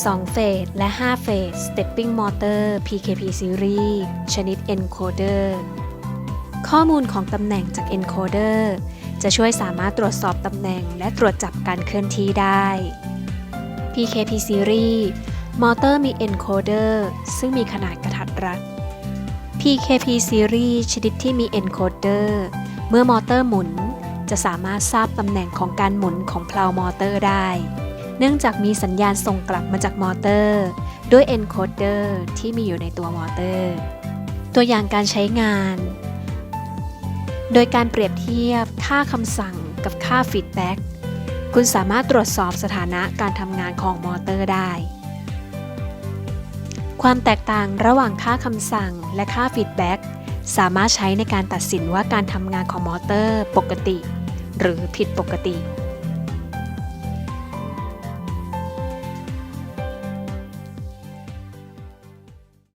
2 เฟสและ 5 เฟส Stepping Motor PKP Series ชนิด Encoder ข้อมูลของตำแหน่งจาก Encoder จะช่วยสามารถตรวจสอบตำแหน่งและตรวจจับการเคลื่อนที่ได้ PKP Series มอเตอร์มี Encoder ซึ่งมีขนาดกระทัดรัด PKP Series ชนิดที่มี Encoder เมื่อมอเตอร์หมุนจะสามารถทราบตำแหน่งของการหมุนของเพลามอเตอร์ได้ เนื่องจากมีสัญญาณส่งกลับมาจากมอเตอร์ ด้วย encoder ที่มีอยู่ในตัวมอเตอร์ ตัวอย่างการใช้งาน โดยการเปรียบเทียบค่าคำสั่งกับค่าฟีดแบ็กคุณสามารถตรวจสอบสถานะการทำงานของมอเตอร์ได้ ความแตกต่างระหว่างค่าคำสั่งและค่าฟีดแบ็กสามารถใช้ในการตัดสินว่าการทำงานของมอเตอร์ปกติ หรือผิดปกติ